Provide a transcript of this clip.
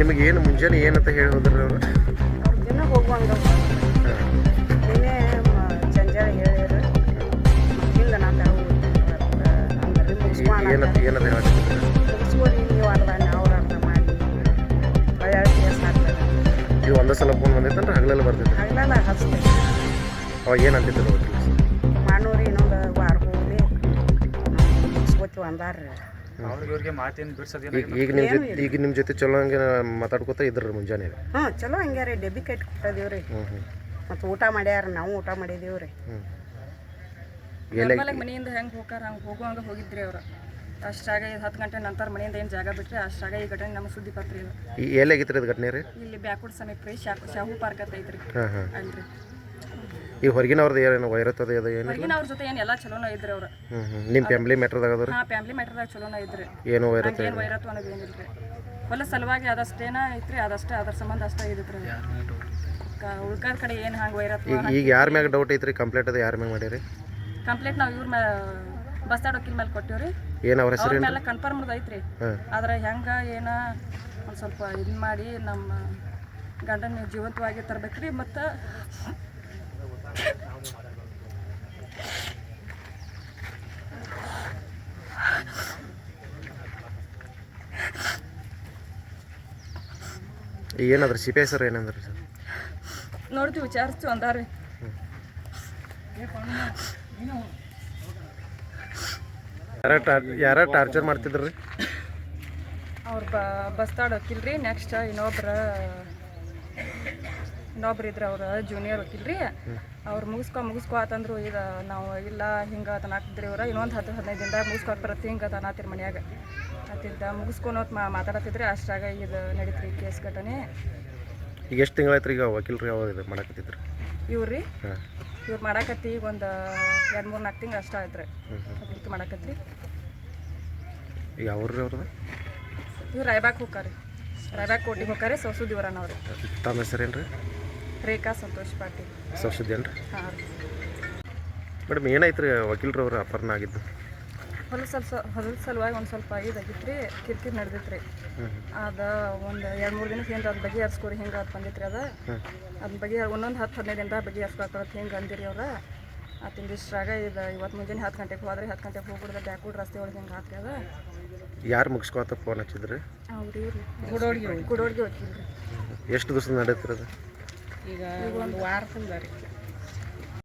ಏನು ಮುಂಜಾನೆ ಏನಂತ ಹೇಳಿ ಹೋದ್ರಿ ಅವರು ದಿನ ಹೋಗುವಂಗ ಜಂಜಾಳ ಹಿಂಗೆ ನಾ ತಾವು ಅಂದ್ರೆ ಮುಗಿಸ್ಕೋಣ ಏನಂತ ಏನಂತ ನೀವು ಅರ್ಧ ಅವ್ರು ಅರ್ಧ ಮಾಡಿ ಒಳ್ಳೆ ಕೇಸ್ ಹಾಕ್ತಾರೆ ನೀವು ಒಂದೇ ಸಲ ಫೋನ್ ಬಂದಿತ್ತಂದ್ರೆ ಹಗಲೆಲ್ಲ ಬರ್ತಿದ್ರು ಹಗಲೆಲ್ಲ ಹಚ್ತಾರೆ ಅವಾಗ ಏನು ಅಂತಿದ್ರು ಮಾಡೋರಿ ಇನ್ನೊಂದು ವಾರ ಹೋಗಿ ಮುಗಿಸ್ಕೋತೀವಿ ಅಂದಾರ್ರಿ ಅವ್ರಿಗೆ ಇವ್ರಿಗೆ ಮಾತೇನು ಬಿಡ್ಸೋದೇನು ಈಗ ಈಗ ನಿಮ್ಮ ಜೊತೆ ಈಗ ನಿಮ್ಮ ಜೊತೆ ಚಲೋ ಹಂಗೆ ಮಾತಾಡ್ಕೊತಾ ಇದ್ರಿ ಮುಂಜಾನೆ. ಹಾ ಚಲೋ ಹಂಗೆ ರೀ. ಡೆಬ್ಬಿ ಕಟ್ಟಿ ಮತ್ತೆ ರೀ ಹ್ಞೂ ಹ್ಞೂ ಮತ್ತು ಊಟ ಮಾಡ್ಯಾರ ನಾವು ಊಟ ಮಾಡಿದೇವ್ರಿ. ಎಲ್ಲ ಮನೆಯಿಂದ ಹೆಂಗೆ ಹೋಗಾರ ಹಂಗೆ ಹೋಗುವಂಗೆ ಹೋಗಿದ್ರಿ ಅವ್ರು. ಅಷ್ಟಾಗ ಹತ್ತು ಗಂಟೆ ನಂತರ ಮನೆಯಿಂದ ಏನು ಜಾಗ ಬಿಟ್ರಿ ಅಷ್ಟಾಗ ಈ ಘಟನೆ ನಮ್ಮ ಸುದ್ದಿ ಪತ್ರ ಇಲ್ಲ ಈ ಎಲ್ಲಾಗಿತ್ತು ರೀ ಘಟನೆ ರೀ? ಇಲ್ಲಿ ಬ್ಯಾಕ್ವರ್ಡ್ ಸಮೀಪ ರೀ ಶಾಹು ಪಾರ್ಕ್ ಅಂತ ಐತ್ರಿ. ಹಾಂ ಹಾಂ. ಅಲ್ರಿ. ಈ ಹೊರಗಿನವ್ರದ್ದು ಏನೇನು ವೈರತ್ತದ ಅದು ಏನು ಹೊರಗಿನ ಅವ್ರ ಜೊತೆ ಏನು ಎಲ್ಲ ಚಲೋನ ಇದ್ರಿ ಅವ್ರು. ಹ್ಞೂ ಹ್ಞೂ ನಿಮ್ಮ ಫ್ಯಾಮಿಲಿ ಮ್ಯಾಟ್ರದಾಗ ಅದ ರೀ ಹಾಂ ಫ್ಯಾಮಿಲಿ ಮ್ಯಾಟರ್ದಾಗ ಚಲೋನ ಇದ್ರಿ. ಏನು ವೈರತ್ತ ಏನು ವೈರತ್ವ ಅನ್ನೋದು ಏನಿಲ್ರಿ ಹೊಲ ಸಲುವಾಗಿ ಅದಷ್ಟೇನ ಐತ್ರಿ ಅದಷ್ಟೇ ಅದ್ರ ಸಂಬಂಧ ಅಷ್ಟೇ ಇದ್ರಿ. ಉಳ್ಕಾದ ಕಡೆ ಏನು ಹಂಗೆ ವೈರತ್ ಈಗ ಈಗ ಯಾರ ಮ್ಯಾಗ ಡೌಟ್ ಐತ್ರಿ? ಕಂಪ್ಲೇಂಟ್ ಅದು ಯಾರ ಮ್ಯಾಗ ಮಾಡಿರಿ? ಕಂಪ್ಲೇಂಟ್ ನಾವು ಇವ್ರ ಬಸ್ ಬಸ್ತಾಡ್ ವಕೀಲ್ ಮೇಲೆ ಕೊಟ್ಟಿವ್ರಿ. ಏನು ಅವ್ರ ಹೆಸರು ಅವ್ರ ಮೇಲೆ ಕನ್ಫರ್ಮ್ ಐತ್ರಿ. ಆದ್ರೆ ಹೆಂಗೆ ಏನ ಒಂದು ಸ್ವಲ್ಪ ಇದು ಮಾಡಿ ನಮ್ಮ ಗಂಡನ ಜೀವಂತವಾಗಿ ತರ್ಬೇಕ್ರಿ ಮತ್ತು ಈಗ ಸಿಪೆ ಸಿ ಪಿ ಐ ಸರ್ ಏನಂದ್ರಿ ಸರ್ ನೋಡ್ತೀವಿ ವಿಚಾರಿಸ್ತೀವಿ ಅಂದಾರಿ. ಯಾರ ಟಾರ್ ಯಾರ ಟಾರ್ಚರ್ ಮಾಡ್ತಿದ್ರಿ ರೀ? ಅವ್ರು ಬ ಬಸ್ತಾಡ್ ವಕೀಲ್ರಿ ನೆಕ್ಸ್ಟ್ ಇನ್ನೊಬ್ರ ಇನ್ನೊಬ್ರು ಇದ್ರೆ ಅವ್ರ ಜೂನಿಯರ್ ವಕೀಲ್ರಿ ಅವ್ರು ಮುಗಿಸ್ಕೊ ಮುಗಿಸ್ಕೊ ಆತಂದ್ರು ಈಗ ನಾವು ಇಲ್ಲ ಹಿಂಗೆ ತನಾಕ್ತಿದ್ರಿ ಅವ್ರ ಇನ್ನೊಂದು ಹತ್ತು ಹದಿನೈದು ದಿನದಾಗ ಮುಗಿಸ್ಕೊಟ್ ಬರತ್ತೆ ಹಿಂಗೆ ತನಾತಿರ್ ಮನ್ಯಾಗ. ಅತ್ತಿದ್ದ ಮುಗಿಸ್ಕೊಂಡು ಮಾ ಮಾತಾಡತ್ತಿದ್ರೆ ಅಷ್ಟಾಗ ಇದು ನಡೀತ್ರಿ ಕೇಸ್ ಘಟನೆ. ಈಗ ಎಷ್ಟು ತಿಂಗಳಾಯ್ತು ಈಗ ವಕೀಲರು ಯಾವಾಗ ಇದು ಮಾಡಕತ್ತಿದ್ರು? ಇವ್ರಿ ಹಾಂ. ಇವ್ರು ಮಾಡಾಕತ್ತಿ ಈಗ ಒಂದು ಎರಡು ಮೂರು ನಾಲ್ಕು ತಿಂಗಳು ಅಷ್ಟ ಆಯ್ತು ರೀ ವಕೀಲ್ತಿ ಮಾಡಾಕತ್ರಿ ಈಗ ಅವ್ರಿ ಅವ್ರದ್ದು? ಇವ್ರು ರಾಯ್ಬಾಗ್ ಹೋಗ್ರಿ ರಾಯ್ಬಾಗ್ ಕೋಟಿಗೆ ಹೋಗ್ತಾರೆ ಸೌಸುದಿ ಅವ್ರಿ ತಮ್ಮ ಹೆಸರು ಏನು ರೀ ರೇಖಾ ಸಂತೋಷ್ ಪಾಟೀಲ್. ಏನು ರೀ ಹಾಂ ರೀ. ಮೇಡಮ್ ಏನಾಯ್ತು ರೀ ವಕೀಲರು ಅವ್ರ ಅಪರ್ಣ ಆಗಿದ್ದು? ಹೊಲ ಸ್ವಲ್ಪ ಹೊಲದ ಸಲುವಾಗಿ ಒಂದು ಸ್ವಲ್ಪ ಇದಾಗಿತ್ತು ರೀ ಕಿರಿಕಿರಿ ನಡೆದಿತ್ತು ರೀ ಅದು ಒಂದು ಎರಡು ಮೂರು ದಿನಕ್ಕೆ ಹಿಂಗೆ ಅದು ಬಗೆಹರಿಸ್ಕೊರಿ ಹಿಂಗೆ ಅದು ಬಂದಿತ್ತು ರೀ ಅದು ಅದ್ರ ಬಗ್ಗೆ ಒಂದೊಂದು ಹತ್ತು ಹದಿನೈದು ದಿನದಾಗ ಬಗೆಹರಿಸ್ಕೊಳಕ್ಕೆ ಹಿಂಗೆ ಅಂದಿರಿ ಅವ್ರು. ಆ ತಿಂದಿಷ್ಟ್ರಾಗ ಇದು ಇವತ್ತು ಮುಂಜಾನೆ ಹತ್ತು ಗಂಟೆಗೆ ಹೋದ್ರೆ ಹತ್ತು ಗಂಟೆಗೆ ಹೋಗ್ಬಿಡ್ದೆ ಬ್ಯಾಕ್ವುಡ್ ರಸ್ತೆ ಒಳಗೆ ಹಿಂಗೆ ಹಾಕಿ ಅದ. ಯಾರು ಮುಗಿಸ್ಕೊತ ಫೋನ್ ಹಚ್ಚಿದ್ರಿ? ಅವ್ರು ಗುಡೋಡ್ಗಿ ರೀ ಎಷ್ಟು ದಿವಸ ನಡೀತಿರೋದು ಈಗ ಒಂದು ವಾರ ರೀ